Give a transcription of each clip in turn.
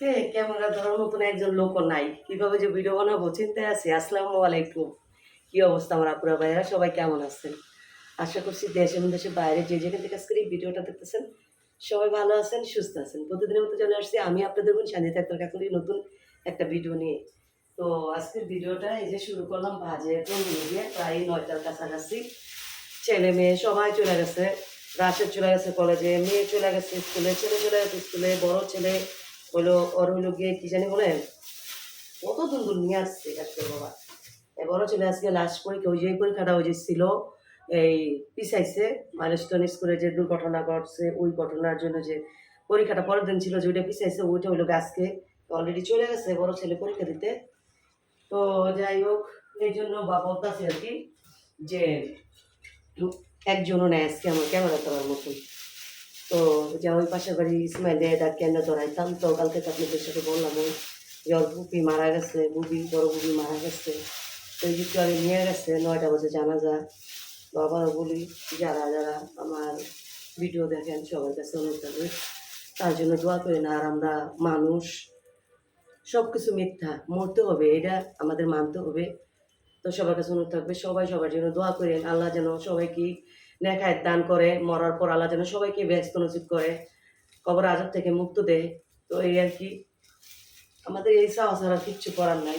আজকে ক্যামেরা ধরার মতন একজন লোক নাই। কীভাবে যে ভিডিও বানাবো, চিন্তায় আছি। আসসালামু আলাইকুম। কি অবস্থা আমার আপুরা ভাইয়া সবাই কেমন আছেন? আশা করছি দেশ এবং দেশের বাইরে যে যেখান থেকে আজকের এই ভিডিওটা দেখতেছেন, সবাই ভালো আছেন, সুস্থ আছেন। প্রতিদিনের মতো চলে আসছি। আমি আপনাদের বোন শান্তি থাকতে কাকুলি নতুন একটা ভিডিও নিয়ে। তো আজকের ভিডিওটা এই যে শুরু করলাম ভাজে তন্দুরি দিয়ে প্রায় নয়টার কাছাকাছি। ছেলে মেয়ে সবাই চলে গেছে। রাশেদ চলে গেছে কলেজে, মেয়ে চলে গেছে স্কুলে, ছেলে চলে গেছে স্কুলে, বড় ছেলে হলো ওর হইল গিয়ে কি জানি বলেন, কত দূর দূর নিয়ে আসছে কাজকে বাবা। এ বড় ছেলে আজকে লাস্ট পরীক্ষা, ওই যে পরীক্ষাটা ওই যে ছিল, এই পিছাইছে মাইলস্টোন স্কুলে যে দুর্ঘটনা ঘটছে, ওই ঘটনার জন্য যে পরীক্ষাটা পরের দিন ছিল যে ওইটা পিছাইছে, ওইটা হইল আজকে অলরেডি চলে গেছে বড় ছেলে পরীক্ষা দিতে। তো যাই হোক, এই জন্য বা বলতেছি আর কি যে, একজনও নেয় আজকে আমার ক্যামেরা তোলার মতন। যা ওই পাশের বাড়ি ইসমাইল তার? কেন ধরাইতাম তো কালকে তো আপনাদের সাথে বললাম, ওই যে ওর বুবি মারা গেছে, বুবি, বড় বুবি মারা গেছে। তো এই আগে নিয়ে গেছে, নয়টা বাজে জানা যায় বাবার বলি, যারা যারা আমার ভিডিও দেখেন, সবার কাছে থাকবে, তার জন্য দোয়া করি না আর আমরা মানুষ সব কিছু মিথ্যা, মরতে হবে, এটা আমাদের মানতে হবে। তো সবার কাছে অনুরোধ থাকবে, সবাই সবার জন্য দোয়া করেন। আল্লাহ যেন সবাইকে নেখায় দান করে, মরার পর আল্লাহ যেন সবাইকে ব্যস্ত নসিব করে, কবর আজাব থেকে মুক্ত দেয় তো এই আর কি। আমাদের এই সাহস ছাড়া কিচ্ছু করার নাই।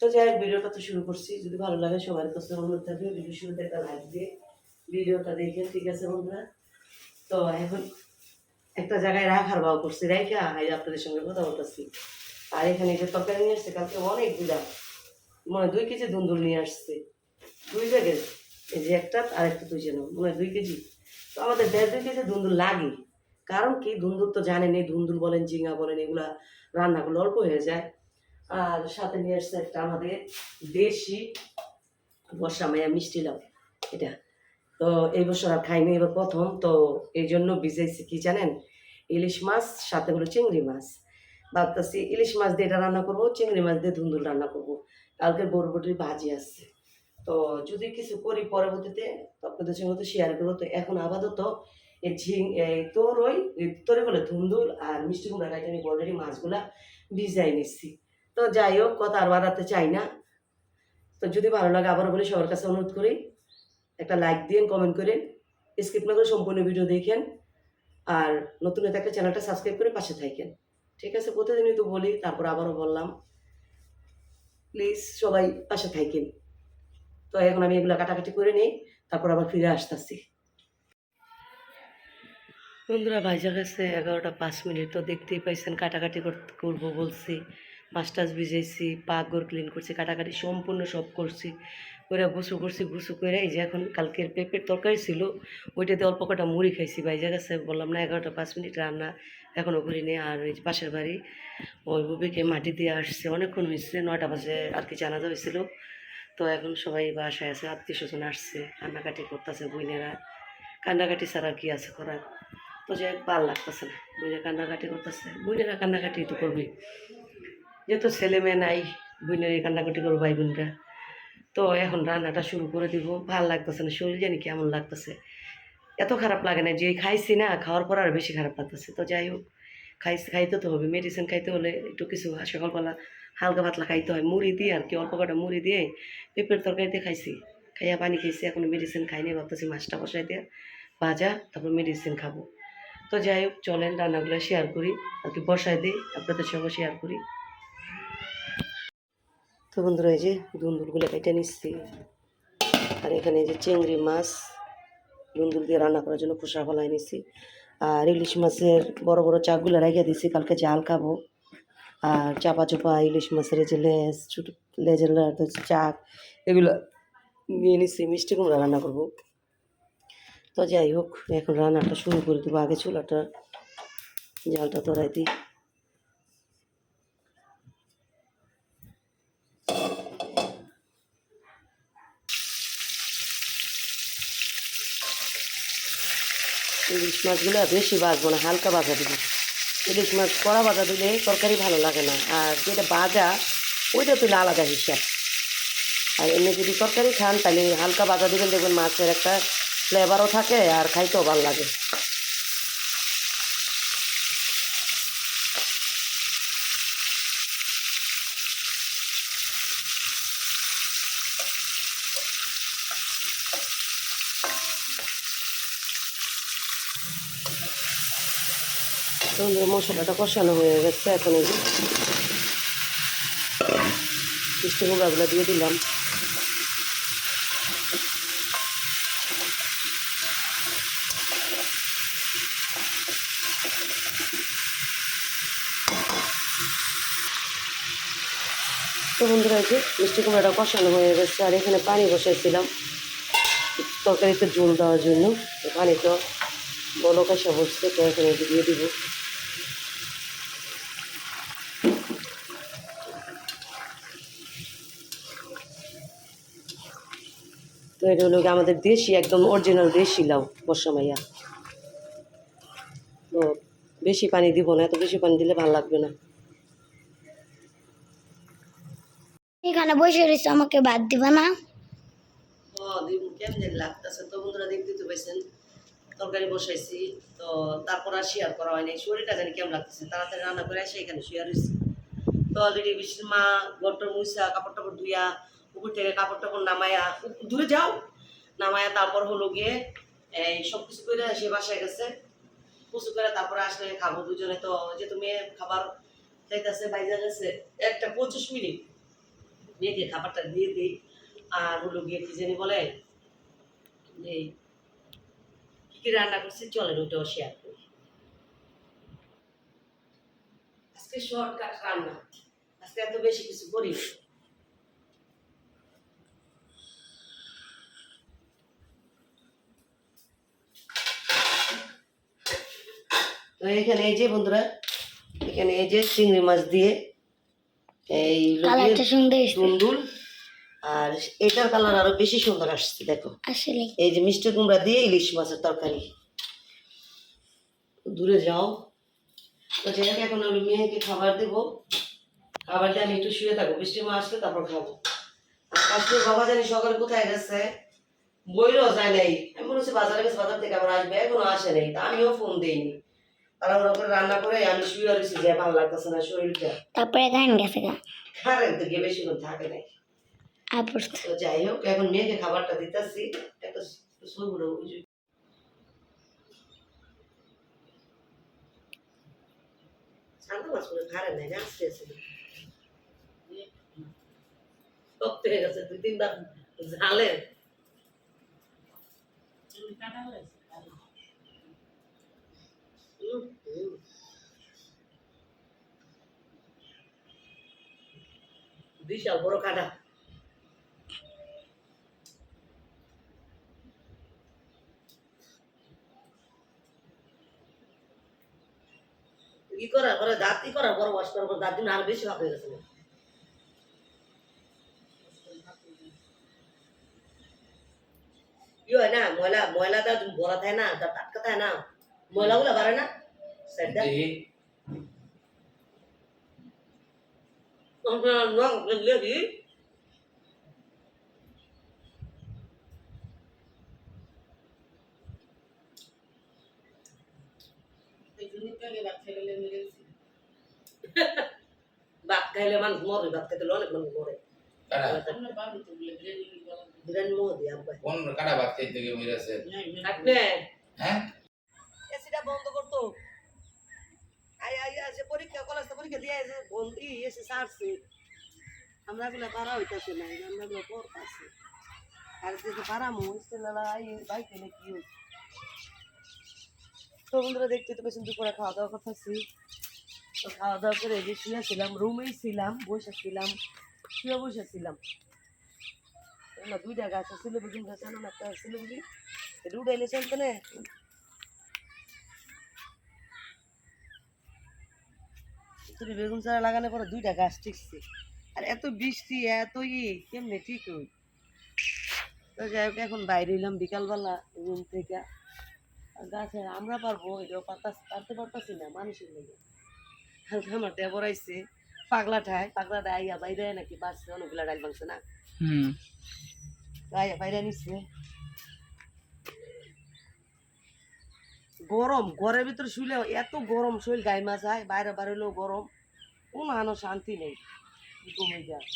তো যাই হোক, ভিডিওটা তো শুরু করছি। যদি ভালো লাগে সবার কাছে অনুরোধ থাকবে ভিডিও শুরুতে একটা লাইক দিয়ে ভিডিওটা দেখে, ঠিক আছে বন্ধুরা? তো এখন একটা জায়গায় রাখার ভাব করছি। রাইখা, এই আপনাদের সঙ্গে কথা বলতেছি। আর এখানে যে তরকারি নিয়ে আসছে, কালকে অনেকগুলা। মনে দুই কেজি দুন্দুল নিয়ে আসছে। দুই জায়গায় এই যে একটা, আর একটা দুই যেন মনে হয় দুই কেজি। তো আমাদের দেড় দুই কেজি দুন্দুল লাগে। কারণ কি ধুন্দুল তো জানেন, এই ধুন্দুল বলেন, ঝিঙা বলেন, এগুলা রান্নাগুলো অল্প হয়ে যায়। আর সাথে নিয়ে আসছে একটা আমাদের দেশি বর্ষা মায়া মিষ্টি লাউ, এটা। তো এই বছর আর খাইনি, এবার প্রথম, তো এই জন্য ভিজাইছি কি জানেন? ইলিশ মাছ, সাথে হলো চিংড়ি মাছ। ভাবতেছি ইলিশ মাছ দিয়ে এটা রান্না করব, চিংড়ি মাছ দিয়ে ধুন্দুল রান্না করব। কালকে বরবটির ভাজি আসছে তো যদি কিছু করি পরবর্তীতে আপনাদের সঙ্গে তো শেয়ার করব। তো এখন আপাতত এই ঝিং এই তোর ওই তোরে বলে ধুন্দুল আর মিষ্টি কুমড়া কাইটে আমি অলরেডি মাছগুলা ভিজাই নিচ্ছি। তো যাই হোক, কথা আর বাড়াতে চাই না। তো যদি ভালো লাগে আবার বলি, সবার কাছে অনুরোধ করি, একটা লাইক দিন কমেন্ট করেন স্কিপ না করে সম্পূর্ণ ভিডিও দেখেন, আর নতুন একটা চ্যানেলটা সাবস্ক্রাইব করে পাশে থাকেন। ঠিক আছে, প্রতিদিনই তো বলি, তারপর আবারও বললাম প্লিজ সবাই পাশে থাকেন। তো এখন আমি এগুলো কাটাকাটি করে নিই, তারপর আবার ফিরে আসতেছি। বন্ধুরা ভাইজা গেছে এগারোটা পাঁচ মিনিট, তো দেখতেই পাইছেন কাটাকাটি কর- করব বলছি। মাছ টাছ ভিজাইছি পাক ঘর ক্লিন করছি, কাটাকাটি সম্পূর্ণ সব করছি। করে গুছু করছি, গুছু করে এই যে এখন কালকের পেঁপের তরকারি ছিল, ওইটাতে অল্প কটা মুড়ি খাইছি ভাইজা গেছে। বললাম, না, এগারোটা পাঁচ মিনিট রান্না এখনও করিনি। আর ওই পাশের বাড়ি, ওই বুবিকে মাটি দিয়ে আসছে। অনেকক্ষণ হয়েছে নয়টা বাজে আর কি জানাজা হয়েছিল তো এখন সবাই বাসায় আছে আত্মীয় স্বজন আসছে, কান্নাকাটি করতেছে বইনেরা কান্নাকাটি ছাড়া কি আছে করার? তো যে ভালো লাগতেছে না। বুঝে কান্নাকাটি করতেছে। বইনেরা কান্নাকাটি তো করবে যেহেতু ছেলে মেয়ে নাই বুইনেরা কান্নাকাটি করব ভাই বোনরা। তো এখন রান্নাটা শুরু করে দিব। ভালো লাগতেছে না, শরীর জানি কেমন লাগতেছে। এত খারাপ লাগে না, যে খাইছি না, খাওয়ার পর আর বেশি খারাপ লাগতেছে। তো যাই হোক খাই খাইতে তো হবে। মেডিসিন খাইতে হলে একটু কিছু সকালবেলা হালকা পাতলা খাইতে হয়, মুড়ি দিয়ে আর কি অল্প কটা মুড়ি দিয়ে পেঁপের তরকারিতে খাইছি। খাইয়া পানি খাইছি এখন মেডিসিন খাইনি, ভাবতেছি মাছটা বসাই দিয়ে ভাজা, তারপর মেডিসিন খাব। তো যাই হোক, চলেন রান্নাগুলো শেয়ার করি আর কি বসাই দিই, আপনাদের সঙ্গে শেয়ার করি। তো বন্ধুরা, এই যে দুন্দুলগুলো কেটে নিচ্ছি। আর এখানে যে চিংড়ি মাছ দুন্দুল দিয়ে রান্না করার জন্য খোসা ফলাই নিচ্ছি। আর ইলিশ মাছের বড় বড় চাকগুলো রেখে দিচ্ছি, কালকে জাল খাব। আর চাপা চোপা ইলিশ মাছের যে লেজ, ছোটো লেজের চাক, এগুলো নিয়ে নিচ্ছি, মিষ্টি কুমড়া রান্না করব। তো যাই হোক, এখন রান্নাটা শুরু করে দেবো। আগে চুলাটা, জালটা ধরাই দিই। ইলিশ মাছগুলো বেশি ভাজবো না, হালকা ভাজা দিব। ইলিশ মাছ কড়া ভাজা দিলে তরকারি ভালো লাগে না। আর যেটা বাজা ওইটা তুলে আলাদা হিসাব। আর এমনি যদি তরকারি খান, তাহলে হালকা বাজা দিবেন দেখবেন মাছের একটা ফ্লেভারও থাকে আর খাইতেও ভালো লাগে। তো মশলাটা কষানো হয়ে গেছে, এখন এই যে মিষ্টি কুমড়াগুলো দিয়ে দিলাম। তো বন্ধুরা, এই যে মিষ্টি কুমড়াটা কষানো হয়ে গেছে, আর এখানে পানি বসাইছিলাম তরকারিতে জল দেওয়ার জন্য পানি তো বলক বসছে, তো এখানে দিয়ে দিব। তো এটা হলো আমাদের দেশি একদম অরিজিনাল দেশি লাউ বর্ষা মাইয়া। তো বেশি পানি দিব না এত বেশি পানি দিলে ভালো লাগবে না। এখানে বসে রয়েছে আমাকে বাদ দিবা না। কেমন লাগতেছে? তো বন্ধুরা দেখতে তো পাইছেন তরকারি বসাইছি তো তারপর আর শেয়ার করা হয়নি শরীরটা জানি কেমন লাগতেছে? তাড়াতাড়ি রান্না করে এসে এখানে শেয়ার হয়েছি তো অলরেডি বৃষ্টির মা গটর মুসা কাপড় টাপড় ধুইয়া উপর থেকে কাপড় টাপড় নামায়া দূরে যাও। নামায়া তারপর হলো গিয়ে, এই সব কিছু করে সে বাসায় গেছে। কুচু করে তারপরে আসলে খাব দুজনে তো যে তুমি খাবার খাইতেছে বাইরে গেছে, একটা পঁচিশ মিনিট। মেয়েকে খাবারটা দিয়ে দিই। আর হলো গিয়ে কি জানি বলে, এই কি কি রান্না করছি, চলেন ওটাও শেয়ার করি। আজকে শর্টকাট রান্না। আজকে এত বেশি কিছু করি। তো এখানে এই যে বন্ধুরা এখানে এই যে চিংড়ি মাছ দিয়ে এই সুন্দর দুন্দুল আর এটার কালার আরও বেশি সুন্দর আসছে দেখো। আসলে। এই যে মিষ্টি কুমড়া দিয়ে ইলিশ মাছের তরকারি। দূরে যাও। তো যাই এখন আমি মেয়েকে খাবার দেবো। খাবার দিয়ে আমি একটু শুয়ে থাকব। বৃষ্টি মা আসলে তারপর খাব। আজকে বাবা জানি সকালে কোথায় গেছে? বইরও যায় নাই। আমি হচ্ছে বাজারে গেছে বাজার থেকে আবার আসবে। এখনও আসে নাই। তা আমিও ফোন দিইনি। তাড়াহুড়ো করে রান্না করে আমি শুয়ে রয়েছি যে ভালো লাগতেছে না শরীরটা। তারপরে গান গেছে গা। কারেন্ট তো গিয়ে বেশিক্ষণ থাকে নাই। আপর তো যাই হোক এখন মেয়েকে খাবারটা দিতেছি। একটা সবুড়ো বুঝি শান্ত মাছ করে খারে নাই না আসতে আসে শক্ত হয়ে গেছে দুই তিনবার ঝালে হুম, হুম। বিশাল বড় কাটা। ই করার পরে দাঁত, ই করার পর ওয়াশ করার পর দাঁত দিন আরও বেশি ভাব হয়ে গেছে। ই হয় না, ময়লা ময়লাটা বড়া থাকে না, দাঁত আটকা থাকে না, ময়লাগুলো বাড়ে না। সাইডটা লেগি ভাত খাইলে মানুষ মরে ভাত খাইতে অনেক মানুষ মরে কারা বিরানি মোহ দিয়ে আব্বা কোন কারা ভাত খাইতে গিয়ে মেরেছে আপনি হ্যাঁ এসিটা বন্ধ করতো আই আই আছে পরীক্ষা কলেজ পরীক্ষা দিয়ে এসে বন্ধি এসে সারছে আমরা গুলা পারা হইতাছে না আমরা গুলো পড়তাছে আর যে পারামো বাইকে নাকি তো বন্ধুরা, দেখতে তো পেছন দুপুরে খাওয়া দাওয়া করতেছি। তো খাওয়া দাওয়া করে যে শুয়েছিলাম রুমেই ছিলাম বসেছিলাম শুয়ে বসেছিলাম দুইটা গাছ ছিল বুঝুন গাছ না একটা বুঝি এটা উঠাইলে চলতো না তুমি বেগুন চারা লাগানোর পরে দুইটা গাছ ঠিকছে আর এত বৃষ্টি এত ই কেমনে ঠিক হই? তো যাই হোক এখন বাইরে এলাম বিকালবেলা রুম থেকে। গাছে আমরা পারব এটাও পারতা পারতে পারতাছি না মানুষের লেগে। হালকা আমার দেবর আইছে পাগলা ঠায় পাগলা ঠায় আইয়া বাইরে নাকি বাঁচছে অনেকগুলা ডাল ভাঙছে না। আইয়া বাইরে নিচ্ছে গরম, ঘরের ভিতরে শুলে এত গরম, শরীর গায়ে মা যায় বাইরে বাড়িলেও গরম। কোনো আনো শান্তি নেই। কমে যায়?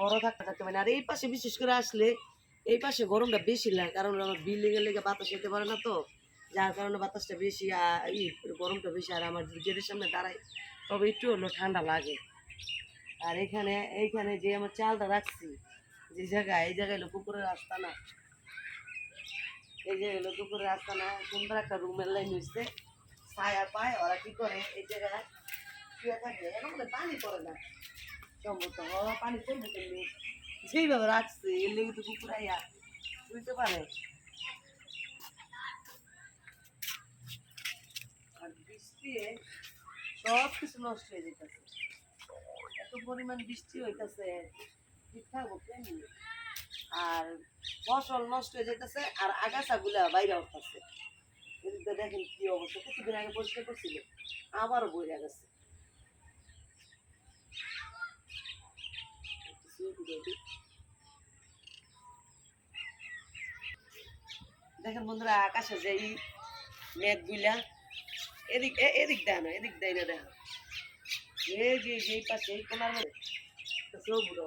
গরম থাকতে থাকতে পারে না। আর এই পাশে বিশেষ করে আসলে এই পাশে গরমটা বেশি লাগে, কারণ আমার বিল্ডিং এর লেগে বাতাস যেতে পারে না তো। যার কারণে বাতাসটা বেশি ই, গরমটা বেশি, আর আমার গেটের সামনে দাঁড়াই, তবে একটু হলো ঠান্ডা লাগে। আর এখানে, এইখানে যে আমার চালটা রাখছি, যে জায়গায়, এই জায়গায় হলো কুকুরের রাস্তা না। এই যে হলো কুকুরের রাস্তা না সুন্দর একটা রুমের লাইন হয়েছে ছায়া পায়, ওরা কি করে? এই জায়গায় শুয়ে থাকে। পানি পড়ে না। সম্ভবত পানি পড়বে যেইভাবে রাখছে, এর লেগে তো কুকুর আইয়া বুঝতে পারে। আর বৃষ্টি সব কিছু নষ্ট হয়ে যেতেছে এত পরিমাণ বৃষ্টি হইতেছে ঠিকঠাক কেমনি? আর ফসল নষ্ট হয়ে যেতেছে আর আগাছাগুলা বাইরে উঠতেছে। দেখেন কি অবস্থা, কিছুদিন আগে পরিষ্কার করছিল, আবারও বইরা গেছে। দেখেন বন্ধুরা, আকাশে যে এই মেঘগুলা এদিক এদিক দেয় না, এদিক দেয় না দেখো এই যে, এই পাশে, এই কোনার মধ্যে সব বুড়ো